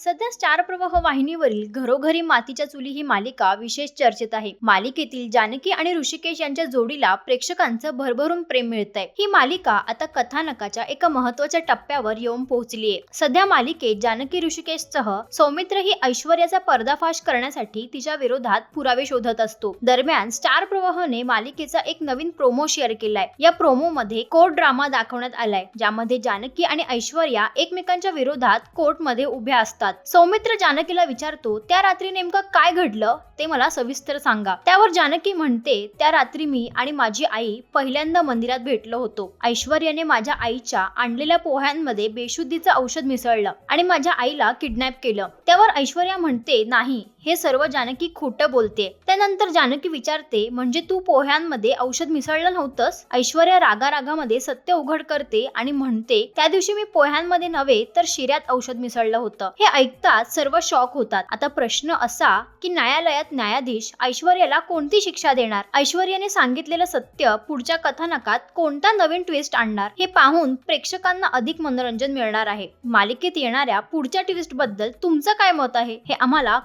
सध्या स्टार प्रवाह वाहिनीवरील घरोघरी मातीच्या चुली ही मालिका विशेष चर्चेत आहे. मालिकेतील जानकी आणि ऋषिकेश यांच्या जोडीला प्रेक्षकांचं भरभरून प्रेम मिळतंय. ही मालिका आता कथानकाच्या एका महत्त्वाच्या टप्प्यावर येऊन पोहोचलीये. सध्या मालिकेत जानकी ऋषिकेशसह सौमित्र ही ऐश्वर्याचा पर्दाफाश करण्यासाठी तिच्या विरोधात पुरावे शोधत असतो. दरम्यान स्टार प्रवाहने मालिकेचा एक नवीन प्रोमो शेअर केलाय. या प्रोमो मध्ये कोर्ट ड्रामा दाखवण्यात आलाय ज्यामध्ये जानकी आणि ऐश्वर्या एकमेकांच्या विरोधात कोर्टमध्ये उभ्या असतात. सौमित्र जानकीला विचारतो त्या रात्री नेमकं काय घडलं? ते मला सविस्तर सांगा. त्यावर जानकी म्हणते त्या रात्री मी आणि माझी आई पहिल्यांदा मंदिरात भेटलो होतो. ऐश्वर्याने माझ्या आईच्या आणलेल्या पोह्यांमध्ये बेशुद्धीचं औषध मिसळलं आणि माझ्या आईला किडनॅप केलं. त्यावर ऐश्वर्या म्हणते नाही हे सर्व जानकी खोटं बोलते. त्यानंतर जानकी विचारते म्हणजे तू पोह्यांमध्ये औषध मिसळलं नव्हतंस? ऐश्वर्या रागा रागामध्ये सत्य उघड करते आणि म्हणते त्या दिवशी मी पोह्यांमध्ये नव्हे तर शिऱ्यात औषध मिसळलं होतं. हे ऐकताच सर्व शॉक होतात. आता प्रश्न असा की न्यायालयात न्यायाधीश ऐश्वर्याला कोणती शिक्षा देणार? ऐश्वर्याने सांगितलेलं सत्य पुढच्या कथानकात कोणता नवीन ट्विस्ट आणणार? हे पाहून प्रेक्षकांना अधिक मनोरंजन मिळणार आहे. मालिकेत येणाऱ्या पुढच्या ट्विस्टबद्दल तुमचं काय मत आहे? हे आम्हाला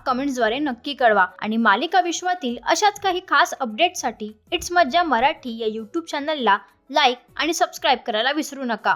कमेंट्सद्वारे नक्की कळवा. आणि मालिका विश्वातील अशाच काही खास अपडेटसाठी इट्स मज्जा मराठी या यूट्यूब चॅनलला लाईक आणि सबस्क्राईब करायला विसरू नका.